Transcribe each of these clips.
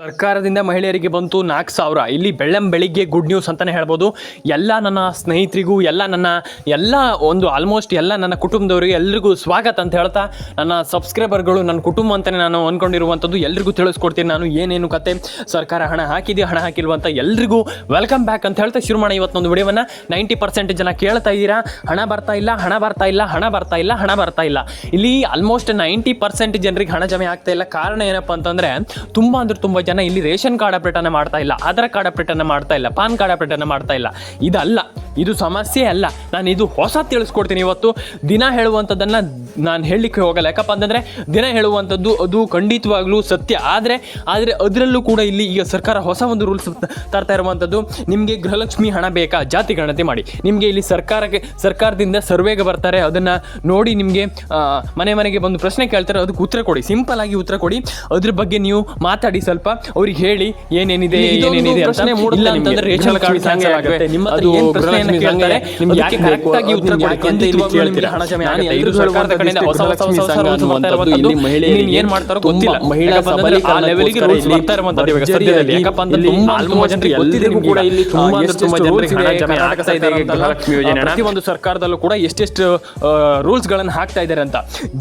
ಸರ್ಕಾರದಿಂದ ಮಹಿಳೆಯರಿಗೆ ಬಂತು ನಾಲ್ಕು ಸಾವಿರ. ಇಲ್ಲಿ ಬೆಳ್ಳಂ ಬೆಳಿಗ್ಗೆ ಗುಡ್ ನ್ಯೂಸ್ ಅಂತಲೇ ಹೇಳ್ಬೋದು. ಎಲ್ಲ ನನ್ನ ಸ್ನೇಹಿತರಿಗೂ, ಎಲ್ಲ ನನ್ನ, ಎಲ್ಲ ಒಂದು ಆಲ್ಮೋಸ್ಟ್ ಎಲ್ಲ ನನ್ನ ಕುಟುಂಬದವರಿಗೆ ಎಲ್ರಿಗೂ ಸ್ವಾಗತ ಅಂತ ಹೇಳ್ತಾ, ನನ್ನ ಸಬ್ಸ್ಕ್ರೈಬರ್ಗಳು ನನ್ನ ಕುಟುಂಬ ಅಂತಲೇ ನಾನು ಅಂದ್ಕೊಂಡಿರುವಂಥದ್ದು ಎಲ್ರಿಗೂ ತಿಳಿಸ್ಕೊಡ್ತೀನಿ. ನಾನು ಏನೇನು ಕತೆ, ಸರ್ಕಾರ ಹಣ ಹಾಕಿದೆ, ಹಣ ಹಾಕಿಲ್ವ ಅಂತ ಎಲ್ರಿಗೂ ವೆಲ್ಕಮ್ ಬ್ಯಾಕ್ ಅಂತ ಹೇಳ್ತಾ ಶುರು ಮಾಡೋಣ ಇವತ್ತೊಂದು ವಿಡಿಯೋವನ್ನು. ನೈಂಟಿ ಪರ್ಸೆಂಟ್ ಜನ ಕೇಳ್ತಾ ಇದ್ದೀರಾ? ಹಣ ಬರ್ತಾ ಇಲ್ಲ, ಹಣ ಬರ್ತಾ ಇಲ್ಲ, ಹಣ ಬರ್ತಾ ಇಲ್ಲ, ಹಣ ಬರ್ತಾ ಇಲ್ಲ. ಇಲ್ಲಿ ಆಲ್ಮೋಸ್ಟ್ ನೈಂಟಿ ಪರ್ಸೆಂಟ್ ಜನರಿಗೆ ಹಣ ಜಮೆ ಆಗ್ತಾ ಇಲ್ಲ. ಕಾರಣ ಏನಪ್ಪ ಅಂತಂದರೆ, ತುಂಬ ಅಂದ್ರೆ ತುಂಬ ಜನ ಇಲ್ಲಿ ರೇಷನ್ ಕಾರ್ಡ್ ಅಪ್ಡೇಟನ್ನು ಮಾಡ್ತಾ ಇಲ್ಲ, ಆಧಾರ್ ಕಾರ್ಡ್ ಅಪ್ಡೇಟನ್ನು ಮಾಡ್ತಾ ಇಲ್ಲ, ಪಾನ್ ಕಾರ್ಡ್ ಅಪ್ಡೇಟನ್ನು ಮಾಡ್ತಾ ಇಲ್ಲ. ಇದಲ್ಲ, ಇದು ಸಮಸ್ಯೆ ಅಲ್ಲ. ನಾನು ಇದು ಹೊಸ ತಿಳಿಸ್ಕೊಡ್ತೀನಿ ಇವತ್ತು. ದಿನ ಹೇಳುವಂಥದ್ದನ್ನು ನಾನು ಹೇಳಲಿಕ್ಕೆ ಹೋಗಲ್ಲ. ಯಾಕಪ್ಪ ಅಂತಂದರೆ ದಿನ ಹೇಳುವಂಥದ್ದು ಅದು ಖಂಡಿತವಾಗ್ಲೂ ಸತ್ಯ. ಆದರೆ ಆದರೆ ಅದರಲ್ಲೂ ಕೂಡ ಇಲ್ಲಿ ಈಗ ಸರ್ಕಾರ ಹೊಸ ಒಂದು ರೂಲ್ಸ್ ತರ್ತಾ ಇರುವಂಥದ್ದು, ನಿಮಗೆ ಗೃಹಲಕ್ಷ್ಮಿ ಹಣ ಬೇಕಾ? ಜಾತಿ ಗಣತಿ ಮಾಡಿ. ನಿಮಗೆ ಇಲ್ಲಿ ಸರ್ಕಾರಕ್ಕೆ, ಸರ್ಕಾರದಿಂದ ಸರ್ವೆಗೆ ಬರ್ತಾರೆ, ಅದನ್ನು ನೋಡಿ ನಿಮಗೆ ಮನೆ ಮನೆಗೆ ಬಂದು ಪ್ರಶ್ನೆ ಕೇಳ್ತಾರೆ, ಅದಕ್ಕೆ ಉತ್ತರ ಕೊಡಿ. ಸಿಂಪಲ್ ಆಗಿ ಉತ್ತರ ಕೊಡಿ. ಅದ್ರ ಬಗ್ಗೆ ನೀವು ಮಾತಾಡಿ ಸ್ವಲ್ಪ. ಅವ್ರಿಗೆ ಹೇಳಿ ಏನೇನಿದೆ ಏನೇನಿದೆ. ಪ್ರಶ್ನೆ ಅಂತಂದ್ರೆ ರೇಷನ್ ಕಾರ್ಡ್ ಗೃಹಲಕ್ಷ್ಮಿ ಕ್ಯಾನ್ಸಲ್ ಸಂಘ ಆಗುತ್ತೆ. ನಿಮ್ಮ ಅದು ಏನ್ ಕೇಳ್ತಾರೆ? ಸಂಘ ನಿಮ್ಗೆ ಯಾಕೆ ಬೇಕು? ಆಗಿ ಉತ್ತರ ಅದು ಕೊಡಿ. ಯಾಕೆ ಅಂತ ಇಲ್ಲಿ ಖಂಡಿತವಾಗ್ಲೂ ಹಣ ಜಮೆ ನಾನು ಆಗುತ್ತೆ. ಇದು ಸರ್ಕಾರದ ಹೇಳುವಂಥದ್ದು ಕಡೆಯಿಂದ ಹೊಸ ಹೊಸ ಗೃಹಲಕ್ಷ್ಮಿ ಹೊಸ ಸಂಘ rules ಬರ್ತಾ ಇಲ್ಲಿ ಮಹಿಳೆಯರಿಗೆ ನೀನ್ ಮಾಡ್ತಾರೋ ಗೊತ್ತಿಲ್ಲ. ಮಹಿಳಾ ಸಬಲೀಕರಣ ಆ ಲೆವೆಲ್ಗೆ ಇವಾಗ ಸದ್ಯದಲ್ಲಿ. ಯಾಕಪ್ಪ ತುಂಬಾ ಜನರಿಗೆ ಎಲ್ಲರಿಗೂ ಕೂಡ ಇಲ್ಲಿ ತುಂಬಾ ಆ, ಅಂದ್ರೆ ಎಷ್ಟೆಷ್ಟು ತುಂಬಾ ಗಳನ್ನ ಜನರಿಗೆ ಇದೆ, ಹಣ ಜಮೆ ಕರ್ನಾಟಕ ಆಗ್ತಾ ಇದೆ ಸರ್ಕಾರ ಯೋಜನೆ ಪ್ರತಿಯೊಂದು ಸರ್ಕಾರದಲ್ಲೂ ಕೂಡ ಎಷ್ಟೆಷ್ಟು ರೂಲ್ಸ್ಗಳನ್ನು ಹಾಕ್ತಾ ಇದಾರೆ ಅಂತ.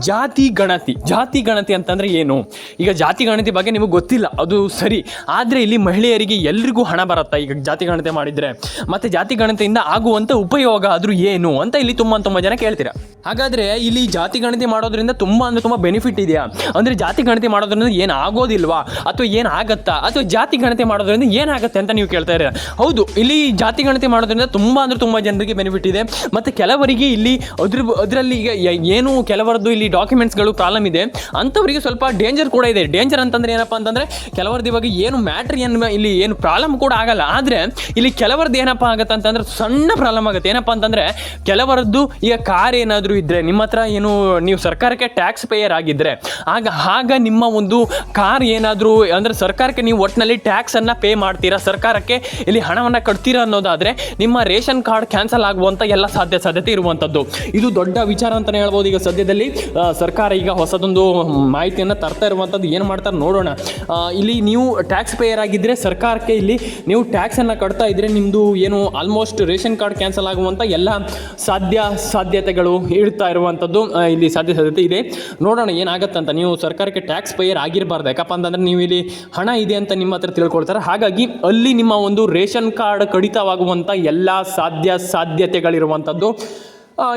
ಜಾತಿ ಗಣತಿ ಜಾತಿ ಗಣತಿ ಅಂತಂದ್ರೆ ಏನು? ಈಗ ಜಾತಿ ಗಣತಿ ಬಗ್ಗೆ ನಿಮಗೆ ಗೊತ್ತಿಲ್ಲ ಅದು ಸರಿ. ಆದರೆ ಇಲ್ಲಿ ಮಹಿಳೆಯರಿಗೆ ಎಲ್ರಿಗೂ ಹಣ ಬರುತ್ತಾ? ಈಗ ಜಾತಿ ಗಣತೆ ಮಾಡಿದರೆ. ಮತ್ತು ಜಾತಿ ಗಣತಿಯಿಂದ ಆಗುವಂಥ ಉಪಯೋಗ ಆದರೂ ಏನು? ಅಂತ ಇಲ್ಲಿ ತುಂಬ ತುಂಬ ಜನ ಕೇಳ್ತೀರಾ. ಹಾಗಾದ್ರೆ ಇಲ್ಲಿ ಜಾತಿ ಗಣತಿ ಮಾಡೋದ್ರಿಂದ ತುಂಬ ಅಂದ್ರೆ ತುಂಬ ಬೆನಿಫಿಟ್ ಇದೆಯಾ? ಅಂದ್ರೆ ಜಾತಿ ಗಣತಿ ಮಾಡೋದ್ರಿಂದ ಏನು ಆಗೋದಿಲ್ವಾ? ಅಥವಾ ಏನು ಆಗತ್ತಾ? ಅಥವಾ ಜಾತಿ ಗಣತಿ ಮಾಡೋದ್ರಿಂದ ಏನಾಗುತ್ತೆ ಅಂತ ನೀವು ಕೇಳ್ತಾ ಇದ್ದೀರಾ? ಹೌದು, ಇಲ್ಲಿ ಜಾತಿ ಗಣತಿ ಮಾಡೋದ್ರಿಂದ ತುಂಬ ಅಂದ್ರೆ ತುಂಬ ಜನರಿಗೆ ಬೆನಿಫಿಟ್ ಇದೆ. ಮತ್ತು ಕೆಲವರಿಗೆ ಇಲ್ಲಿ ಅದ್ರ ಅದರಲ್ಲಿ ಈಗ ಏನು ಕೆಲವರದ್ದು ಇಲ್ಲಿ ಡಾಕ್ಯುಮೆಂಟ್ಸ್ಗಳು ಪ್ರಾಬ್ಲಮ್ ಇದೆ. ಅಂಥವರಿಗೆ ಸ್ವಲ್ಪ ಡೇಂಜರ್ ಕೂಡ ಇದೆ. ಡೇಂಜರ್ ಅಂತಂದ್ರೆ ಏನಪ್ಪ ಅಂತಂದರೆ ಕೆಲವರದ್ದು ಇವಾಗ ಏನು ಮ್ಯಾಟ್ರ್ ಏನು ಇಲ್ಲಿ ಏನು ಪ್ರಾಬ್ಲಮ್ ಕೂಡ ಆಗಲ್ಲ. ಆದರೆ ಇಲ್ಲಿ ಕೆಲವರದ್ದು ಏನಪ್ಪ ಆಗುತ್ತೆ ಅಂತಂದ್ರೆ ಸಣ್ಣ ಪ್ರಾಬ್ಲಮ್ ಆಗುತ್ತೆ. ಏನಪ್ಪ ಅಂತಂದರೆ ಕೆಲವರದ್ದು ಈಗ ಕಾರ್ ಏನಾದರೂ ಇದ್ದರೆ ನಿಮ್ಮ ಹತ್ರ ಏನು, ನೀವು ಸರ್ಕಾರಕ್ಕೆ ಟ್ಯಾಕ್ಸ್ ಪೇಯರ್ ಆಗಿದ್ದರೆ ಆಗ ಆಗ ನಿಮ್ಮ ಒಂದು ಕಾರ್ ಏನಾದರೂ, ಅಂದರೆ ಸರ್ಕಾರಕ್ಕೆ ನೀವು ಒಟ್ಟಿನಲ್ಲಿ ಟ್ಯಾಕ್ಸನ್ನು ಪೇ ಮಾಡ್ತೀರಾ? ಸರ್ಕಾರಕ್ಕೆ ಇಲ್ಲಿ ಹಣವನ್ನು ಕಟ್ತೀರಾ ಅನ್ನೋದಾದರೆ ನಿಮ್ಮ ರೇಷನ್ ಕಾರ್ಡ್ ಕ್ಯಾನ್ಸಲ್ ಆಗುವಂಥ ಎಲ್ಲ ಸಾಧ್ಯ, ಸಾಧ್ಯತೆ ಇರುವಂಥದ್ದು ಇದು ದೊಡ್ಡ ವಿಚಾರ ಅಂತಲೇ ಹೇಳ್ಬೋದು. ಈಗ ಸದ್ಯದಲ್ಲಿ ಸರ್ಕಾರ ಈಗ ಹೊಸದೊಂದು ಮಾಹಿತಿಯನ್ನು ತರ್ತಾ ಇರುವಂಥದ್ದು ಏನು ಮಾಡ್ತಾರೆ ನೋಡೋಣ. ಇಲ್ಲಿ ನೀವು ಟ್ಯಾಕ್ಸ್ ಪೇಯರ್ ಆಗಿದ್ದರೆ ಸರ್ಕಾರಕ್ಕೆ ಇಲ್ಲಿ ನೀವು ಟ್ಯಾಕ್ಸನ್ನು ಕಟ್ತಾ ಇದ್ದರೆ ನಿಮ್ಮದು ಏನು ಆಲ್ಮೋಸ್ಟ್ ರೇಷನ್ ಕಾರ್ಡ್ ಕ್ಯಾನ್ಸಲ್ ಆಗುವಂಥ ಎಲ್ಲ ಸಾಧ್ಯ, ಸಾಧ್ಯತೆಗಳು ಇಡ್ತಾ ಇರುವಂಥದ್ದು ಇಲ್ಲಿ ಸಾಧ್ಯ ಸಾಧ್ಯತೆ ಇದೆ. ನೋಡೋಣ ಏನಾಗುತ್ತೆ ಅಂತ ನೀವು ಸರ್ಕಾರಕ್ಕೆ ಟ್ಯಾಕ್ಸ್ ಪೇಯರ್ ಆಗಿರಬಾರ್ದು. ಯಾಕಪ್ಪ ಅಂತಂದರೆ ನೀವು ಇಲ್ಲಿ ಹಣ ಇದೆ ಅಂತ ನಿಮ್ಮ ಹತ್ರ ತಿಳ್ಕೊಳ್ತಾರೆ. ಹಾಗಾಗಿ ಅಲ್ಲಿ ನಿಮ್ಮ ಒಂದು ರೇಷನ್ ಕಾರ್ಡ್ ಕಡಿತವಾಗುವಂಥ ಎಲ್ಲ ಸಾಧ್ಯ ಸಾಧ್ಯತೆಗಳಿರುವಂಥದ್ದು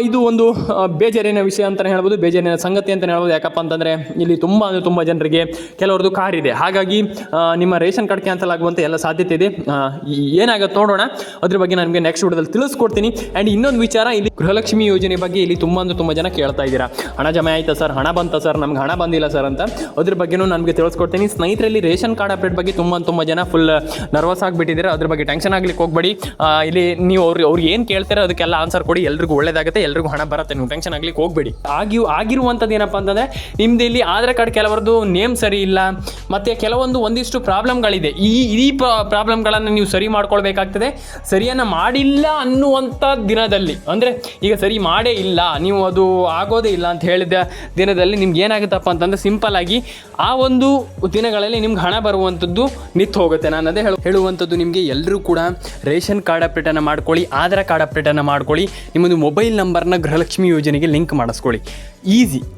ಇದು ಒಂದು ಬೇಜಾರಿನ ವಿಷಯ ಅಂತಲೇ ಹೇಳ್ಬೋದು, ಬೇಜಾರಿನ ಸಂಗತಿ ಅಂತಲೇ ಹೇಳ್ಬೋದು. ಯಾಕಪ್ಪ ಅಂತಂದರೆ, ಇಲ್ಲಿ ತುಂಬ ಅಂದರೆ ತುಂಬ ಜನರಿಗೆ ಕೆಲವ್ರದ್ದು ಕಾರ್ ಇದೆ. ಹಾಗಾಗಿ ನಿಮ್ಮ ರೇಷನ್ ಕಾರ್ಡ್ ಕ್ಯಾನ್ಸಲ್ ಆಗುವಂಥ ಎಲ್ಲ ಸಾಧ್ಯತೆ ಇದೆ. ಏನಾಗುತ್ತೆ ನೋಡೋಣ. ಅದ್ರ ಬಗ್ಗೆ ನಾನು ನಿಮಗೆ ನೆಕ್ಸ್ಟ್ ವಿಡಿಯೋದಲ್ಲಿ ತಿಳಿಸ್ಕೊಡ್ತೀನಿ. ಆ್ಯಂಡ್ ಇನ್ನೊಂದು ವಿಚಾರ, ಇಲ್ಲಿ ಗೃಹಲಕ್ಷ್ಮಿ ಯೋಜನೆ ಬಗ್ಗೆ ಇಲ್ಲಿ ತುಂಬ ಅಂದರೆ ತುಂಬ ಜನ ಕೇಳ್ತಾ ಇದ್ದೀರಾ. ಹಣ ಜಮೆ ಆಯಿತಾ ಸರ್? ಹಣ ಬಂತ ಸರ್? ನಮ್ಗೆ ಹಣ ಬಂದಿಲ್ಲ ಸರ್ ಅಂತ. ಅದ್ರ ಬಗ್ಗೆನೂ ನನಗೆ ತಿಳಿಸ್ಕೊಡ್ತೀನಿ. ಸ್ನೇಹಿತರಲ್ಲಿ ರೇಷನ್ ಕಾರ್ಡ್ ಅಪ್ಡೇಟ್ ಬಗ್ಗೆ ತುಂಬ ತುಂಬ ಜನ ಫುಲ್ ನರ್ವಸ್ ಆಗಿಬಿಟ್ಟಿದ್ದಾರೆ. ಅದ್ರ ಬಗ್ಗೆ ಟೆನ್ಷನ್ ಆಗ್ಲಿಕ್ಕೆ ಹೋಗ್ಬೇಡಿ. ಇಲ್ಲಿ ನೀವು ಅವ್ರು ಅವ್ರು ಏನು ಕೇಳ್ತಾರೆ ಅದಕ್ಕೆಲ್ಲ ಆನ್ಸರ್ ಕೊಡಿ. ಎಲ್ರಿಗೂ ಒಳ್ಳೇದಾಗುತ್ತೆ ಎಲ್ರಿಗೂ ಹಣ ಬರುತ್ತೆ, ನೀವು ಟೆನ್ಷನ್ ಆಗ್ಲಿಕ್ಕೆ ಹೋಗ್ಬೇಡಿ. ಆಗಿ ಆಗಿರುವಂಥದ್ದು ಏನಪ್ಪ ಅಂತಂದರೆ, ನಿಮ್ದು ಇಲ್ಲಿ ಆಧಾರ್ ಕಾರ್ಡ್ ಕೆಲವರದ್ದು ನೇಮ್ ಸರಿ ಇಲ್ಲ, ಮತ್ತು ಕೆಲವೊಂದು ಒಂದಿಷ್ಟು ಪ್ರಾಬ್ಲಮ್ಗಳಿದೆ. ಈ ಈ ಪ್ರಾಬ್ಲಮ್ಗಳನ್ನು ನೀವು ಸರಿ ಮಾಡ್ಕೊಳ್ಬೇಕಾಗ್ತದೆ. ಸರಿಯನ್ನು ಮಾಡಿಲ್ಲ ಅನ್ನುವಂಥ ದಿನದಲ್ಲಿ, ಅಂದರೆ ಈಗ ಸರಿ ಮಾಡೇ ಇಲ್ಲ, ನೀವು ಅದು ಆಗೋದೇ ಇಲ್ಲ ಅಂತ ಹೇಳಿದ ದಿನದಲ್ಲಿ ನಿಮ್ಗೆ ಏನಾಗುತ್ತಪ್ಪ ಅಂತಂದ್ರೆ ಸಿಂಪಲ್ ಆಗಿ ಆ ಒಂದು ದಿನಗಳಲ್ಲಿ ನಿಮ್ಗೆ ಹಣ ಬರುವಂಥದ್ದು ನಿಂತು ಹೋಗುತ್ತೆ. ನಾನು ಅದೇ ಹೇಳು ಹೇಳುವಂಥದ್ದು ನಿಮಗೆ ಎಲ್ಲರೂ ಕೂಡ ರೇಷನ್ ಕಾರ್ಡ್ ಅಪ್ಡೇಟನ್ನು ಮಾಡ್ಕೊಳ್ಳಿ, ಆಧಾರ್ ಕಾರ್ಡ್ ಅಪ್ಡೇಟನ್ನು ಮಾಡ್ಕೊಳ್ಳಿ. ನಿಮ್ಮದು ಮೊಬೈಲ್ ನಂಬರ್ನ ಗೃಹಲಕ್ಷ್ಮಿ ಯೋಜನೆಗೆ ಲಿಂಕ್ ಮಾಡಿಸ್ಕೊಳ್ಳಿ. ಈಸಿ.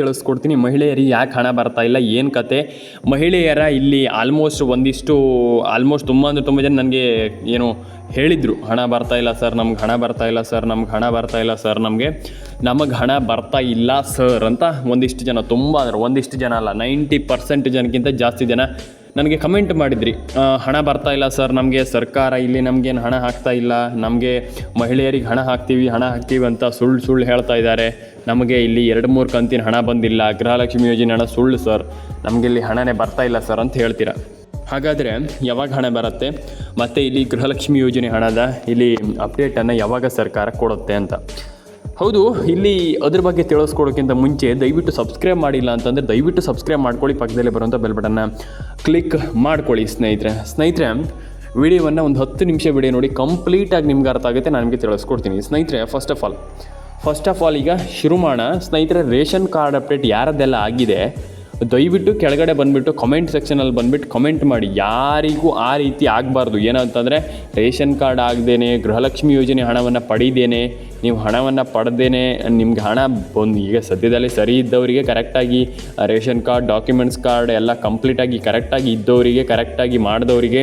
ತಿಳಿಸ್ಕೊಡ್ತೀನಿ. ಮಹಿಳೆಯರಿಗೆ ಯಾಕೆ ಹಣ ಬರ್ತಾ ಇಲ್ಲ, ಏನು ಕತೆ? ಮಹಿಳೆಯರ ಇಲ್ಲಿ ಆಲ್ಮೋಸ್ಟ್ ಒಂದಿಷ್ಟು ಆಲ್ಮೋಸ್ಟ್ ತುಂಬ ಅಂದರೆ ತುಂಬ ಜನ ನನಗೆ ಏನು ಹೇಳಿದರು, ಹಣ ಬರ್ತಾ ಇಲ್ಲ ಸರ್, ನಮ್ಗೆ ಹಣ ಬರ್ತಾ ಇಲ್ಲ ಸರ್, ನಮ್ಗೆ ಹಣ ಬರ್ತಾ ಇಲ್ಲ ಸರ್, ನಮಗೆ ನಮಗೆ ಹಣ ಬರ್ತಾ ಇಲ್ಲ ಸರ್ ಅಂತ ಒಂದಿಷ್ಟು ಜನ, ತುಂಬ ಅಂದರೆ ಒಂದಿಷ್ಟು ಜನ ಅಲ್ಲ, ನೈಂಟಿ ಪರ್ಸೆಂಟ್ ಜನಕ್ಕಿಂತ ಜಾಸ್ತಿ ಜನ ನನಗೆ ಕಮೆಂಟ್ ಮಾಡಿದ್ರಿ. ಹಣ ಬರ್ತಾ ಇಲ್ಲ ಸರ್, ನಮಗೆ ಸರ್ಕಾರ ಇಲ್ಲಿ ನಮಗೇನು ಹಣ ಹಾಕ್ತಾ ಇಲ್ಲ, ನಮಗೆ ಮಹಿಳೆಯರಿಗೆ ಹಣ ಹಾಕ್ತೀವಿ ಹಣ ಹಾಕ್ತೀವಿ ಅಂತ ಸುಳ್ಳು ಸುಳ್ಳು ಹೇಳ್ತಾ ಇದ್ದಾರೆ. ನಮಗೆ ಇಲ್ಲಿ ಎರಡು ಮೂರು ಕಂತಿನ ಹಣ ಬಂದಿಲ್ಲ. ಗೃಹಲಕ್ಷ್ಮಿ ಯೋಜನೆ ಹಣ ಸುಳ್ಳು ಸರ್. ನಮಗೆ ಇಲ್ಲಿ ಹಣನೇ ಬರ್ತಾ ಇಲ್ಲ ಸರ್ ಅಂತ ಹೇಳ್ತೀರಾ? ಹಾಗಾದರೆ ಯಾವಾಗ ಹಣ ಬರುತ್ತೆ? ಮತ್ತು ಇಲ್ಲಿ ಗೃಹಲಕ್ಷ್ಮಿ ಯೋಜನೆ ಹಣದ ಇಲ್ಲಿ ಅಪ್ಡೇಟನ್ನು ಯಾವಾಗ ಸರ್ಕಾರ ಕೊಡುತ್ತೆ ಅಂತ. ಹೌದು, ಇಲ್ಲಿ ಅದ್ರ ಬಗ್ಗೆ ತಿಳಿಸ್ಕೊಡೋಕ್ಕಿಂತ ಮುಂಚೆ ದಯವಿಟ್ಟು ಸಬ್ಸ್ಕ್ರೈಬ್ ಮಾಡಿಲ್ಲ ಅಂತಂದರೆ ದಯವಿಟ್ಟು ಸಬ್ಸ್ಕ್ರೈಬ್ ಮಾಡ್ಕೊಳ್ಳಿ, ಪಕ್ಕದಲ್ಲಿ ಬರುವಂಥ ಬೆಲ್ ಬಟನ್ನ ಕ್ಲಿಕ್ ಮಾಡ್ಕೊಳ್ಳಿ ಸ್ನೇಹಿತರೆ. ಸ್ನೇಹಿತರೆ, ವಿಡಿಯೋವನ್ನು ಒಂದು ಹತ್ತು ನಿಮಿಷ ವಿಡಿಯೋ ನೋಡಿ ಕಂಪ್ಲೀಟಾಗಿ ನಿಮ್ಗೆ ಅರ್ಥ ಆಗುತ್ತೆ, ನಾನು ನಿಮಗೆ ತಿಳಿಸ್ಕೊಡ್ತೀನಿ. ಸ್ನೇಹಿತರೆ first of all first of all ಈಗ ಶುರು ಮಾಡೋಣ ಸ್ನೇಹಿತರೆ, ರೇಷನ್ ಕಾರ್ಡ್ ಅಪ್ಡೇಟ್ ಯಾರದ್ದೆಲ್ಲ ಆಗಿದೆ, ದಯವಿಟ್ಟು ಕೆಳಗಡೆ ಬಂದುಬಿಟ್ಟು ಕಮೆಂಟ್ ಸೆಕ್ಷನಲ್ಲಿ ಬಂದುಬಿಟ್ಟು ಕಮೆಂಟ್ ಮಾಡಿ. ಯಾರಿಗೂ ಆ ರೀತಿ ಆಗಬಾರ್ದು. ಏನಂತಂದರೆ, ರೇಷನ್ ಕಾರ್ಡ್ ಆಗದೇನೆ, ಗೃಹಲಕ್ಷ್ಮಿ ಯೋಜನೆ ಹಣವನ್ನು ಪಡೀದೇನೆ, ನೀವು ಹಣವನ್ನು ಪಡೆದೇನೆ, ನಿಮ್ಗೆ ಹಣ ಬಂದು, ಈಗ ಸದ್ಯದಲ್ಲಿ ಸರಿ ಇದ್ದವರಿಗೆ ಕರೆಕ್ಟಾಗಿ ರೇಷನ್ ಕಾರ್ಡ್ ಡಾಕ್ಯುಮೆಂಟ್ಸ್ ಕಾರ್ಡ್ ಎಲ್ಲ ಕಂಪ್ಲೀಟಾಗಿ ಕರೆಕ್ಟಾಗಿ ಇದ್ದವರಿಗೆ ಕರೆಕ್ಟಾಗಿ ಮಾಡಿದವರಿಗೆ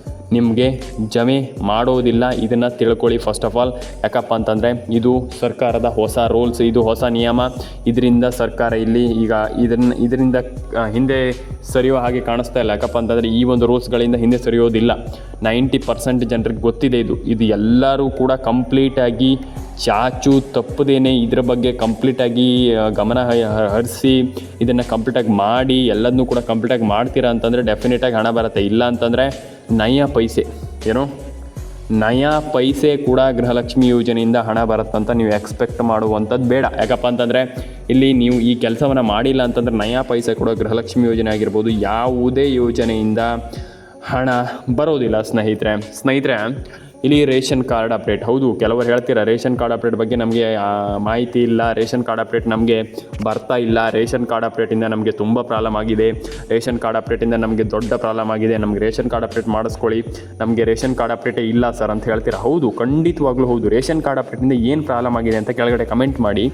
ನಿಮಗೆ ಜಮೆ ಮಾಡೋದಿಲ್ಲ, ಇದನ್ನು ತಿಳ್ಕೊಳ್ಳಿ ಫಸ್ಟ್ ಆಫ್ ಆಲ್ ಯಾಕಪ್ಪ ಅಂತಂದರೆ ಇದು ಸರ್ಕಾರದ ಹೊಸ ರೂಲ್ಸ್ ಇದು ಹೊಸ ನಿಯಮ. ಇದರಿಂದ ಸರ್ಕಾರ ಇಲ್ಲಿ ಈಗ ಇದನ್ನು, ಇದರಿಂದ ಹಿಂದೆ ಸರಿಯೋ ಹಾಗೆ ಕಾಣಿಸ್ತಾ ಇಲ್ಲ. ಯಾಕಪ್ಪ ಅಂತಂದರೆ ಈ ಒಂದು ರೂಲ್ಸ್ಗಳಿಂದ ಹಿಂದೆ ಸರಿಯೋದಿಲ್ಲ. ನೈಂಟಿ ಪರ್ಸೆಂಟ್ ಜನರಿಗೆ ಗೊತ್ತಿದೆ ಇದು. ಇದು ಎಲ್ಲರೂ ಕೂಡ ಕಂಪ್ಲೀಟಾಗಿ ಚಾಚು ತಪ್ಪದೇನೆ ಇದರ ಬಗ್ಗೆ ಕಂಪ್ಲೀಟಾಗಿ ಗಮನ ಹರಿಸಿ ಇದನ್ನು ಕಂಪ್ಲೀಟಾಗಿ ಮಾಡಿ ಎಲ್ಲದನ್ನೂ ಕೂಡ ಕಂಪ್ಲೀಟಾಗಿ ಮಾಡ್ತೀರಾ ಅಂತಂದರೆ ಡೆಫಿನೆಟಾಗಿ ಹಣ ಬರುತ್ತೆ. ಇಲ್ಲ ಅಂತಂದರೆ ನಯ ಪೈಸೆ, ಏನು? ನಯ ಪೈಸೆ ಕೂಡ ಗೃಹಲಕ್ಷ್ಮಿ ಯೋಜನೆಯಿಂದ ಹಣ ಬರುತ್ತಂತ ನೀವು ಎಕ್ಸ್ಪೆಕ್ಟ್ ಮಾಡುವಂಥದ್ದು ಬೇಡ. ಯಾಕಪ್ಪ ಅಂತಂದರೆ, ಇಲ್ಲಿ ನೀವು ಈ ಕೆಲಸವನ್ನು ಮಾಡಿಲ್ಲ ಅಂತಂದರೆ ನಯ ಪೈಸೆ ಕೂಡ ಗೃಹಲಕ್ಷ್ಮಿ ಯೋಜನೆ ಆಗಿರ್ಬೋದು, ಯಾವುದೇ ಯೋಜನೆಯಿಂದ ಹಣ ಬರೋದಿಲ್ಲ ಸ್ನೇಹಿತರೆ. ಸ್ನೇಹಿತರೆ ಇಲ್ಲಿ ರೇಷನ್ ಕಾರ್ಡ್ ಅಪ್ಡೇಟ್. ಹೌದು, ಕೆಲವರು ಹೇಳ್ತೀರಾ, ರೇಷನ್ ಕಾರ್ಡ್ ಅಪ್ಡೇಟ್ ಬಗ್ಗೆ ನಮಗೆ ಮಾಹಿತಿ ಇಲ್ಲ, ರೇಷನ್ ಕಾರ್ಡ್ ಅಪ್ಡೇಟ್ ನಮಗೆ ಬರ್ತಾ ಇಲ್ಲ, ರೇಷನ್ ಕಾರ್ಡ್ ಅಪ್ಡೇಟಿಂದ ನಮಗೆ ತುಂಬ ಪ್ರಾಬ್ಲಮ್ ಆಗಿದೆ, ರೇಷನ್ ಕಾರ್ಡ್ ಅಪ್ಡೇಟಿಂದ ನಮಗೆ ದೊಡ್ಡ ಪ್ರಾಬ್ಲಮ್ ಆಗಿದೆ, ನಮಗೆ ರೇಷನ್ ಕಾರ್ಡ್ ಅಪ್ಡೇಟ್ ಮಾಡಿಸ್ಕೊಳ್ಳಿ, ನಮಗೆ ರೇಷನ್ ಕಾರ್ಡ್ ಅಪ್ಡೇಟೇ ಇಲ್ಲ ಸರ್ ಅಂತ ಹೇಳ್ತೀರಾ? ಹೌದು, ಖಂಡಿತವಾಗ್ಲೂ ಹೌದು, ರೇಷನ್ ಕಾರ್ಡ್ ಅಪ್ಡೇಟಿಂದ ಏನು ಪ್ರಾಬ್ಲಮ್ ಆಗಿದೆ ಅಂತ ಕೆಳಗಡೆ ಕಮೆಂಟ್ ಮಾಡಿ.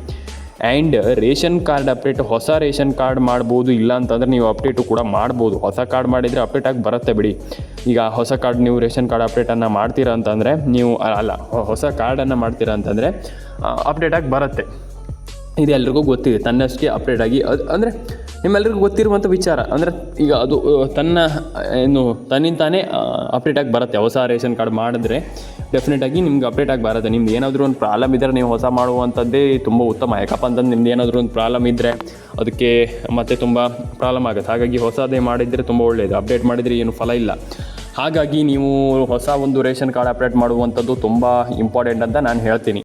ಆ್ಯಂಡ್ ರೇಷನ್ ಕಾರ್ಡ್ ಅಪ್ಡೇಟ್ ಹೊಸ ರೇಷನ್ ಕಾರ್ಡ್ ಮಾಡ್ಬೋದು, ಇಲ್ಲ ಅಂತಂದರೆ ನೀವು ಅಪ್ಡೇಟು ಕೂಡ ಮಾಡ್ಬೋದು. ಹೊಸ ಕಾರ್ಡ್ ಮಾಡಿದರೆ ಅಪ್ಡೇಟ್ ಆಗಿ ಬರುತ್ತೆ ಬಿಡಿ. ಈಗ ಹೊಸ ಕಾರ್ಡ್ ನೀವು ರೇಷನ್ ಕಾರ್ಡ್ ಅಪ್ಡೇಟನ್ನು ಮಾಡ್ತೀರಾ ಅಂತಂದರೆ, ನೀವು ಅಲ್ಲ, ಹೊಸ ಕಾರ್ಡನ್ನು ಮಾಡ್ತೀರಾ ಅಂತಂದರೆ ಅಪ್ಡೇಟ್ ಆಗಿ ಬರುತ್ತೆ. ಇದು ಗೊತ್ತಿದೆ ತನ್ನಷ್ಟಕ್ಕೆ ಅಪ್ಡೇಟ್ ಆಗಿ ಅದು ಅಂದರೆ ನಿಮ್ಮೆಲ್ರಿಗೂ ಗೊತ್ತಿರುವಂಥ ವಿಚಾರ, ಅಂದರೆ ಈಗ ಅದು ತನ್ನ ಏನು, ತನ್ನಿಂದ ತಾನೇ ಅಪ್ಡೇಟ್ ಆಗಿ ಬರುತ್ತೆ. ಹೊಸ ರೇಷನ್ ಕಾರ್ಡ್ ಮಾಡಿದ್ರೆ ಡೆಫಿನೆಟಾಗಿ ನಿಮ್ಗೆ ಅಪ್ಡೇಟ್ ಆಗಿ ಬರುತ್ತೆ. ನಿಮ್ದು ಏನಾದರೂ ಒಂದು ಪ್ರಾಬ್ಲಮ್ ಇದ್ದರೆ ನೀವು ಹೊಸ ಮಾಡುವಂಥದ್ದೇ ತುಂಬ ಉತ್ತಮ. ಯಾಕಪ್ಪ ಅಂತಂದ್ರೆ ನಿಮ್ದು ಏನಾದರೂ ಒಂದು ಪ್ರಾಬ್ಲಮ್ ಇದ್ದರೆ ಅದಕ್ಕೆ ಮತ್ತೆ ತುಂಬ ಪ್ರಾಬ್ಲಮ್ ಆಗುತ್ತೆ. ಹಾಗಾಗಿ ಹೊಸದೇ ಮಾಡಿದರೆ ತುಂಬ ಒಳ್ಳೆಯದು ಅಪ್ಡೇಟ್ ಮಾಡಿದರೆ ಏನು ಫಲ ಇಲ್ಲ. ಹಾಗಾಗಿ ನೀವು ಹೊಸ ಒಂದು ರೇಷನ್ ಕಾರ್ಡ್ ಅಪ್ಡೇಟ್ ಮಾಡುವಂಥದ್ದು ತುಂಬ ಇಂಪಾರ್ಟೆಂಟ್ ಅಂತ ನಾನು ಹೇಳ್ತೀನಿ.